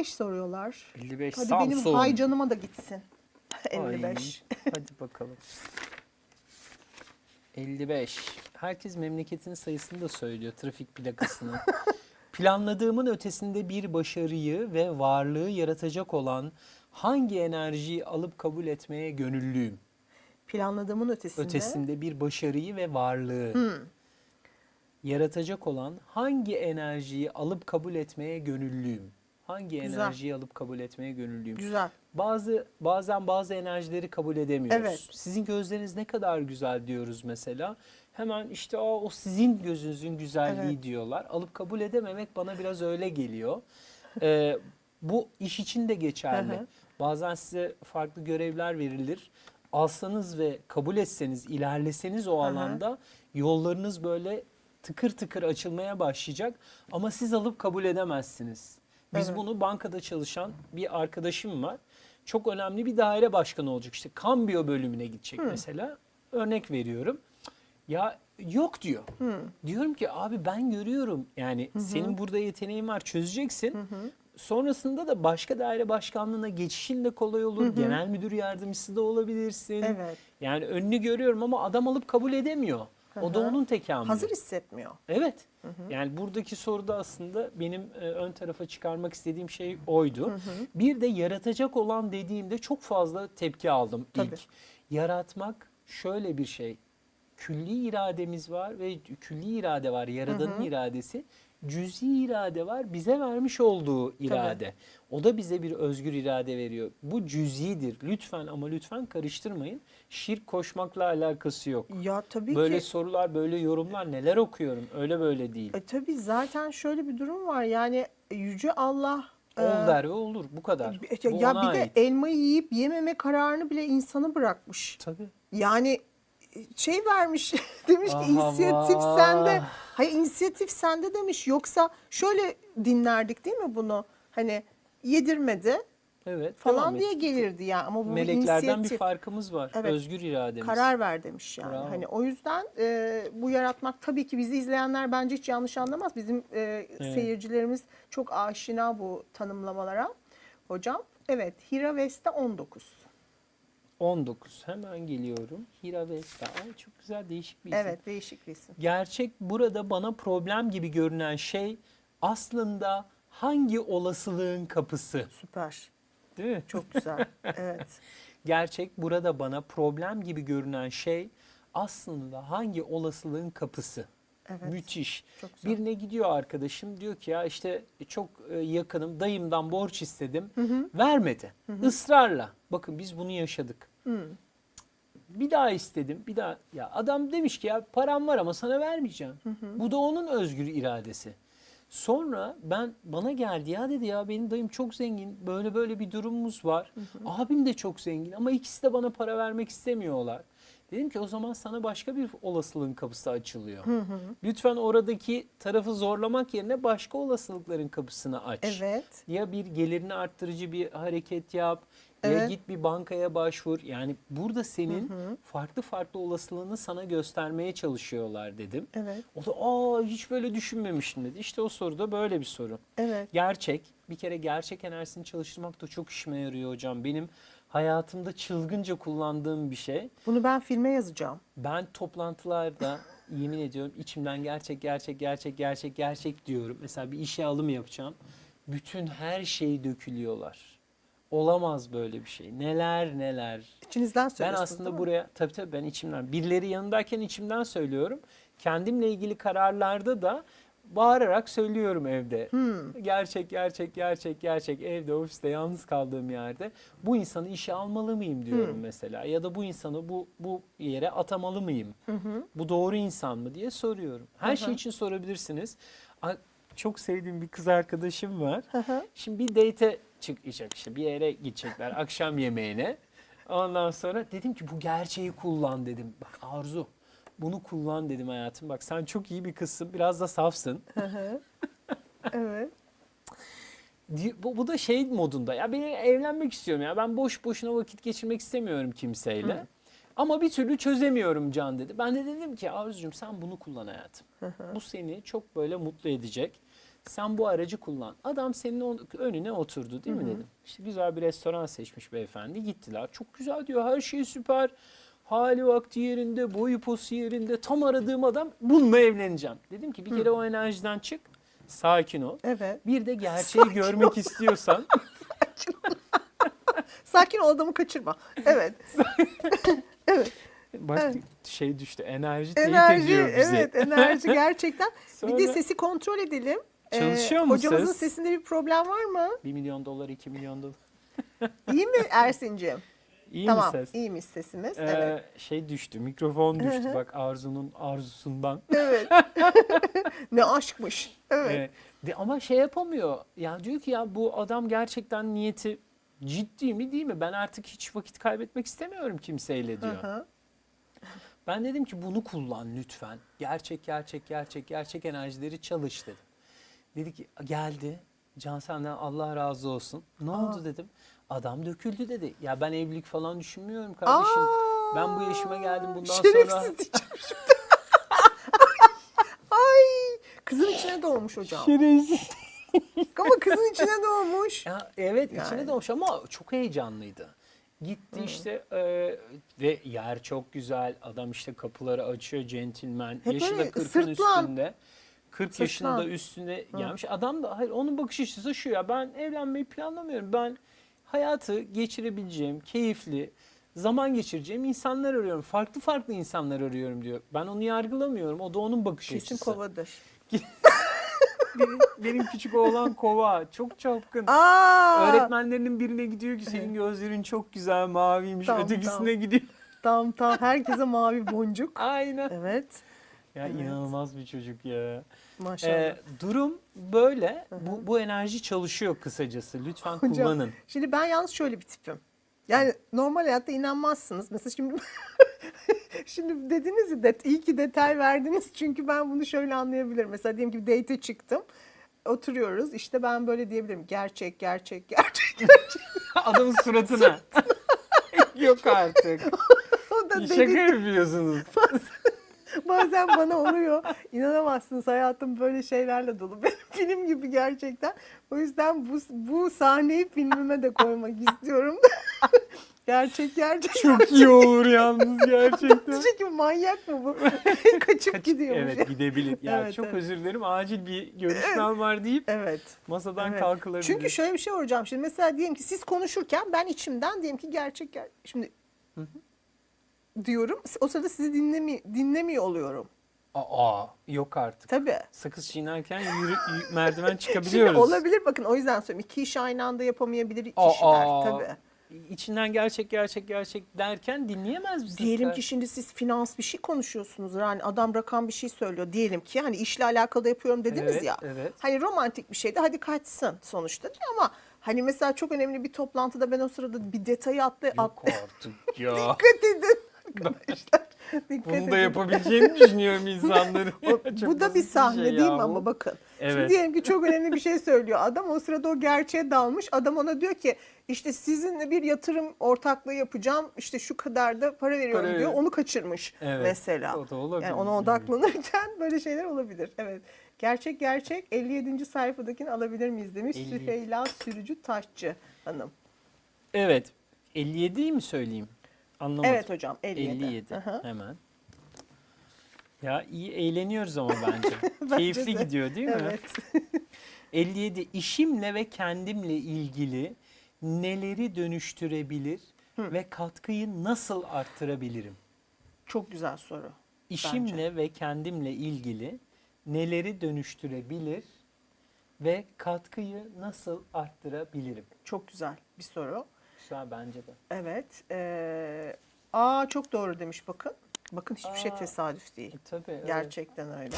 55 soruyorlar. 55 Hadi Samsun. benim hay canıma da gitsin. Ay, 55. hadi bakalım. 55. Herkes memleketin sayısını da söylüyor trafik plakasını. Planladığımın ötesinde bir başarıyı ve varlığı yaratacak olan hangi enerjiyi alıp kabul etmeye gönüllüyüm? Planladığımın ötesinde. Ötesinde bir başarıyı ve varlığı Hmm. yaratacak olan hangi enerjiyi alıp kabul etmeye gönüllüyüm? Hangi Güzel. enerjiyi alıp kabul etmeye gönüllüyüm? Güzel. Bazı bazen bazı enerjileri kabul edemiyoruz. Evet. Sizin gözleriniz ne kadar güzel diyoruz mesela. Hemen işte Aa, o sizin gözünüzün güzelliği Evet. diyorlar. Alıp kabul edememek bana biraz öyle geliyor. Ee, bu iş için de geçerli. Hı hı. Bazen size farklı görevler verilir. Alsanız ve kabul etseniz, ilerleseniz o hı. alanda yollarınız böyle tıkır tıkır açılmaya başlayacak ama siz alıp kabul edemezsiniz. Biz Evet. bunu bankada çalışan bir arkadaşım var. Çok önemli bir daire başkanı olacak. İşte kambiyo bölümüne gidecek mesela. Örnek veriyorum. Ya yok diyor. Diyorum ki abi ben görüyorum. Yani senin burada yeteneğin var çözeceksin. Sonrasında da başka daire başkanlığına geçişin de kolay olur. Genel müdür yardımcısı da olabilirsin. Evet. Yani önünü görüyorum ama adam alıp kabul edemiyor. O da onun tekamülü. Hazır hissetmiyor. Evet. Yani buradaki soruda aslında benim e, ön tarafa çıkarmak istediğim şey oydu. Bir de yaratacak olan dediğimde çok fazla tepki aldım Tabii. ilk. Yaratmak şöyle bir şey. Külli irademiz var ve külli irade var, yaradanın iradesi. Cüzi irade var, bize vermiş olduğu irade. O da bize bir özgür irade veriyor. Bu cüzidir. Lütfen ama lütfen karıştırmayın. Şirk koşmakla alakası yok. Ya tabii Böyle ki. sorular, böyle yorumlar neler okuyorum. Öyle böyle değil. E, tabii zaten şöyle bir durum var. Yani Yüce Allah e, Ol der ve olur. Bu kadar. ya, Bu ya bir de ait. elmayı yiyip yememe kararını bile insanı bırakmış. Tabii. Yani e, şey vermiş demiş ki inisiyatif sende. Hayır inisiyatif sende demiş. Yoksa şöyle dinlerdik değil mi bunu? Hani yedirmedi Evet. falan diye gelirdi ya ama bu bir Meleklerden bir inisiyatif. farkımız var. Evet. Özgür irademiz. karar ver demiş yani. Bravo. Hani o yüzden e, bu yaratmak tabii ki bizi izleyenler bence hiç yanlış anlamaz. Bizim e, seyircilerimiz çok aşina bu tanımlamalara. Hocam evet Hiravesta 19. 19. Hemen geliyorum. Hira Vesta. Ay, çok güzel değişik bir isim. Evet değişik bir isim. Gerçek burada bana problem gibi görünen şey aslında hangi olasılığın kapısı? Süper. Değil mi? Çok güzel. evet. Gerçek burada bana problem gibi görünen şey aslında hangi olasılığın kapısı? Evet. Müthiş. Çok güzel. Birine gidiyor arkadaşım diyor ki ya işte çok e, yakınım dayımdan borç istedim. Vermedi. Israrla. Bakın biz bunu yaşadık. Bir daha istedim. Bir daha ya adam demiş ki ya param var ama sana vermeyeceğim. Bu da onun özgür iradesi. Sonra ben bana geldi ya dedi ya benim dayım çok zengin. Böyle böyle bir durumumuz var. Abim de çok zengin ama ikisi de bana para vermek istemiyorlar. Dedim ki o zaman sana başka bir olasılığın kapısı açılıyor. Lütfen oradaki tarafı zorlamak yerine başka olasılıkların kapısını aç. Evet. Ya bir gelirini arttırıcı bir hareket yap. Ya Evet. git bir bankaya başvur. Yani burada senin farklı farklı olasılığını sana göstermeye çalışıyorlar dedim. Evet. O da aa hiç böyle düşünmemiştim dedi. İşte o soru da böyle bir soru. Evet. Gerçek, bir kere gerçek enerjisini çalıştırmak da çok işime yarıyor hocam. Benim hayatımda çılgınca kullandığım bir şey. Bunu ben filme yazacağım. Ben toplantılarda yemin ediyorum içimden gerçek gerçek gerçek gerçek gerçek diyorum. Mesela bir işe alım yapacağım. Bütün her şeyi dökülüyorlar. Olamaz böyle bir şey. Neler neler. İçinizden Ben söylüyorsunuz aslında değil mi? buraya tabii tabii ben içimden birileri yanındayken içimden söylüyorum. Kendimle ilgili kararlarda da bağırarak söylüyorum evde. Hmm. Gerçek gerçek gerçek gerçek evde ofiste yalnız kaldığım yerde bu insanı işe almalı mıyım diyorum Hmm. mesela ya da bu insanı bu bu yere atamalı mıyım? Bu doğru insan mı diye soruyorum. Her şey için sorabilirsiniz. Çok sevdiğim bir kız arkadaşım var. hı. Şimdi bir date çıkacak işte bir yere gidecekler akşam yemeğine. Ondan sonra dedim ki bu gerçeği kullan dedim. Bak Arzu bunu kullan dedim hayatım. Bak sen çok iyi bir kızsın biraz da safsın. Evet. Bu, bu da şey modunda ya ben evlenmek istiyorum ya ben boş boşuna vakit geçirmek istemiyorum kimseyle. Ama bir türlü çözemiyorum Can dedi. Ben de dedim ki Arzucuğum sen bunu kullan hayatım. Bu seni çok böyle mutlu edecek. Sen bu aracı kullan. Adam senin önüne oturdu değil mi dedim. İşte güzel bir restoran seçmiş beyefendi. Gittiler. Çok güzel diyor. Her şey süper. Hali vakti yerinde, boyu posu yerinde. Tam aradığım adam bununla evleneceğim. Dedim ki bir kere o enerjiden çık. Sakin ol. Evet. Bir de gerçeği Sakin görmek istiyorsan Sakin ol adamı kaçırma. Evet. evet. bak Evet. şey düştü. Enerji teyit Enerji, ediyor bizi. evet enerji gerçekten. Bir de Sonra- sesi kontrol edelim. Ee, Çalışıyor mu Hocamızın ses? sesinde bir problem var mı? 1 milyon dolar, 2 milyon dolar. İyi mi Ersin'cim? İyi tamam, mi ses? iyiymiş sesimiz. Ee, evet. Şey düştü, mikrofon düştü bak Arzu'nun arzusundan. Evet. ne aşkmış. Evet. Ee, de, ama şey yapamıyor. Ya diyor ki ya bu adam gerçekten niyeti ciddi mi değil mi? Ben artık hiç vakit kaybetmek istemiyorum kimseyle diyor. Hı hı. Ben dedim ki bunu kullan lütfen. Gerçek gerçek gerçek gerçek enerjileri çalış dedim. Dedi ki geldi. Can senden Allah razı olsun. Ne oldu dedim. Adam döküldü dedi. Ya ben evlilik falan düşünmüyorum kardeşim. Aa, ben bu yaşıma geldim bundan şerefsiz sonra. diyeceğim şimdi. Ay, kızın içine doğmuş hocam. Ama kızın içine doğmuş. Ya, evet içine Yani. doğmuş ama çok heyecanlıydı. Gitti işte e, ve yer çok güzel. Adam işte kapıları açıyor centilmen. Hep Yaşı da böyle 40'ın sırtlan. üstünde. 40 yaşında Sırtlan. üstüne gelmiş. Adam da hayır onun bakış açısı şu ya ben evlenmeyi planlamıyorum. Ben hayatı geçirebileceğim, keyifli, zaman geçireceğim insanlar arıyorum. Farklı farklı insanlar arıyorum diyor. Ben onu yargılamıyorum. O da onun bakış Kesin açısı. kovadır. Benim, benim küçük oğlan kova. Çok çapkın. Aa, Öğretmenlerinin birine gidiyor ki senin gözlerin çok güzel maviymiş. Tamam, Ötekisine tamam. gidiyor. Tam tam herkese mavi boncuk. Aynen. Evet. Ya Evet. inanılmaz bir çocuk ya. Maşallah. Ee, durum böyle. Bu, bu enerji çalışıyor kısacası. Lütfen Hocam, kullanın. Şimdi ben yalnız şöyle bir tipim. Yani normal hayatta inanmazsınız. Mesela şimdi şimdi dediniz ya det, iyi ki detay verdiniz çünkü ben bunu şöyle anlayabilirim. Mesela diyelim ki date çıktım. Oturuyoruz. İşte ben böyle diyebilirim. Gerçek, gerçek, gerçek. Adamın suratına. Yok artık. O da Şaka yapıyorsunuz. bazen bana oluyor. İnanamazsınız hayatım böyle şeylerle dolu. Benim film gibi gerçekten. O yüzden bu, bu sahneyi filmime de koymak istiyorum. gerçek, gerçek. Çok iyi olur yalnız gerçekten. Ki manyak mı bu? Kaçıp gidiyormuş. Evet gidebilir. Ya Evet, çok evet. özür dilerim. Acil bir görüşmem var deyip Evet. masadan evet. kalkılabilir. Çünkü şöyle bir şey hocam. Şimdi mesela diyelim ki siz konuşurken ben içimden diyelim ki gerçek ger şimdi diyorum. O sırada sizi dinlemi dinlemiyor oluyorum. Aa yok artık. Tabii. Sakız çiğnerken yürü, yürü- merdiven Şimdi çıkabiliyoruz. olabilir bakın o yüzden söylüyorum. İki iş aynı anda yapamayabilir Aa, kişiler tabii. İçinden gerçek gerçek gerçek derken dinleyemez misin? Diyelim ki şimdi siz finans bir şey konuşuyorsunuz. Yani adam rakam bir şey söylüyor. Diyelim ki hani işle alakalı yapıyorum dediniz Evet, ya. evet. Hani romantik bir şeydi hadi kaçsın sonuçta ama hani mesela çok önemli bir toplantıda ben o sırada bir detayı atla, Yok artık ya. dikkat edin arkadaşlar. Dikkat Bunu edin. da yapabileceğini düşünüyorum insanların. O- bu da bir sahne şey değil mi ama bakın. Şimdi Evet. diyelim ki çok önemli bir şey söylüyor adam. O sırada o gerçeğe dalmış. Adam ona diyor ki işte sizinle bir yatırım ortaklığı yapacağım. İşte şu kadar da para veriyorum Para diyor. Onu kaçırmış Evet, mesela. o da olabilir. Yani ona odaklanırken böyle şeyler olabilir. Evet. Gerçek gerçek 57. sayfadakini alabilir miyiz demiş 57. Süheyla Sürücü Taşçı Hanım. Evet. 57'yi mi söyleyeyim? Anlamadım. Evet hocam 57. 57. Aha. Hemen. Ya iyi eğleniyoruz ama bence. Bence Keyifli de. gidiyor değil mi? Evet. 57 işimle ve kendimle ilgili neleri dönüştürebilir ve katkıyı nasıl arttırabilirim? Çok güzel soru. İşimle ve kendimle ilgili neleri dönüştürebilir ve katkıyı nasıl arttırabilirim? Çok güzel bir soru. Güzel bence de. Evet. Ee, aa çok doğru demiş bakın. Bakın hiçbir şey tesadüf değil. E, tabii. Gerçekten öyle.